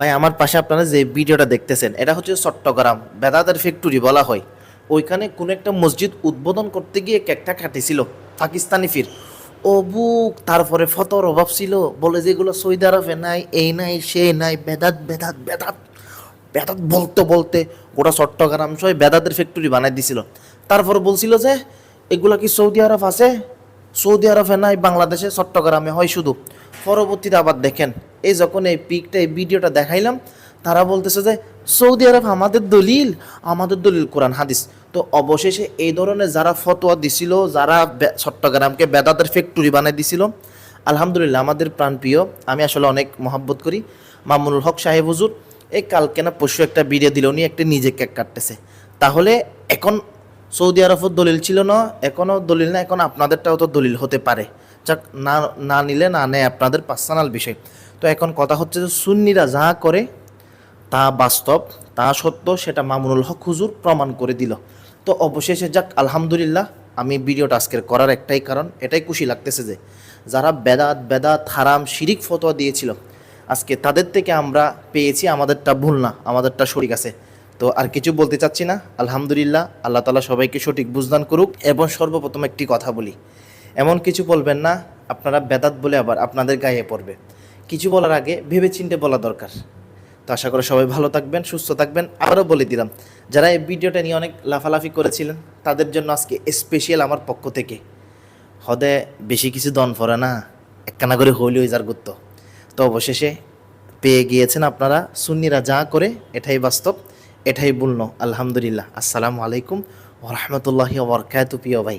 ভাই, আমার পাশে আপনারা যে ভিডিওটা দেখতেছেন, এটা হচ্ছে চট্টগ্রাম বেদাদের ফ্যাক্টরি বলা হয়। ওইখানে কোনো একটা মসজিদ উদ্বোধন করতে গিয়ে কেকটা কাটিছিল, পাকিস্তানি ফির। অবুক তারপরে ফতর অভাব ছিল, বলে যেগুলো সৌদি আরবে নাই, এই নাই, সে নাই, বেদাত বেদাত বেদাত বেদাত বলতে বলতে গোটা চট্টগ্রাম সবাই বেদাতের ফ্যাক্টরি বানাই দিছিল। তারপর বলছিল যে, এগুলা কি সৌদি আরব আছে? সৌদি আরবে নাই, বাংলাদেশে, চট্টগ্রামে হয় শুধু। পরবর্তীতে আবার দেখেন এই যখন এই পিকটা, এই ভিডিওটা দেখাইলাম, তারা বলতেছে যে, সৌদি আরব আমাদের দলিল আমাদের দলিল কোরআন, হাদিস। তো অবশেষে এই ধরনের যারা ফতোয়া দিছিল, যারা চট্টগ্রামকে বেদাতের ফ্যাক্টরি বানাই দিছিল, আলহামদুলিল্লাহ আমাদের প্রাণপ্রিয়, আমি আসলে অনেক মহাব্বত করি। মামুনুল হক সাহেব হুজুর, এই কালকে না পশু একটা ভিডিও দিল, উনি একটা নিজে কেক কাটতেছে। তাহলে এখন সৌদি আরবের দলিল ছিল না, এখনও দলিল না, এখন আপনাদেরটাও তো দলিল হতে পারে। যাক, না না নিলে না নেয় আপনাদের পার্সোনাল বিষয়। তো এখন কথা হচ্ছে যে সুন্নিরা যা করে তা বাস্তব, তা সত্য, সেটা মামুনুল হক হুজুর প্রমাণ করে দিল। তো অবশেষে যাক, আলহামদুলিল্লাহ, আমি ভিডিওটা আজকের করার একটাই কারণ, এটাই খুশি লাগতেছে যে যারা বেদাত বেদাত, হারাম, শিরিক ফতোয়া দিয়েছিল, আজকে তাদের থেকে আমরা পেয়েছি, আমাদেরটা ভুল না, আমাদেরটা সঠিক আছে। তো আর কিছু বলতে চাচ্ছি না, আলহামদুলিল্লাহ, আল্লাহ তালা সবাইকে সঠিক বুঝদান করুক, এবং সর্বপ্রথম একটি কথা বলি। এমন কিছু বলবেন না, আপনারা বেদাত বলে আবার আপনাদের গায়ে পড়বে। কিছু বলার আগে ভেবে চিন্তে বলা দরকার। তো আশা করি সবাই ভালো থাকবেন, সুস্থ থাকবেন। আবারও বলে দিলাম, যারা এই ভিডিওটা নিয়ে অনেক লাফালাফি করেছিলেন, তাদের জন্য আজকে স্পেশাল আমার পক্ষ থেকে। হদে বেশি কিছু দন পড়ে না, একখানা করে হইলেও যার গুরুত্ব তো অবশেষে পেয়ে গিয়েছেন আপনারা, সুন্নিরা যা করে, এটাই বাস্তব, এটাই বলল আলহামদুলিল্লাহ। আসসালামু আলাইকুম ওরহমতুল্লাহি ওবরকাত প্রিয় ভাই।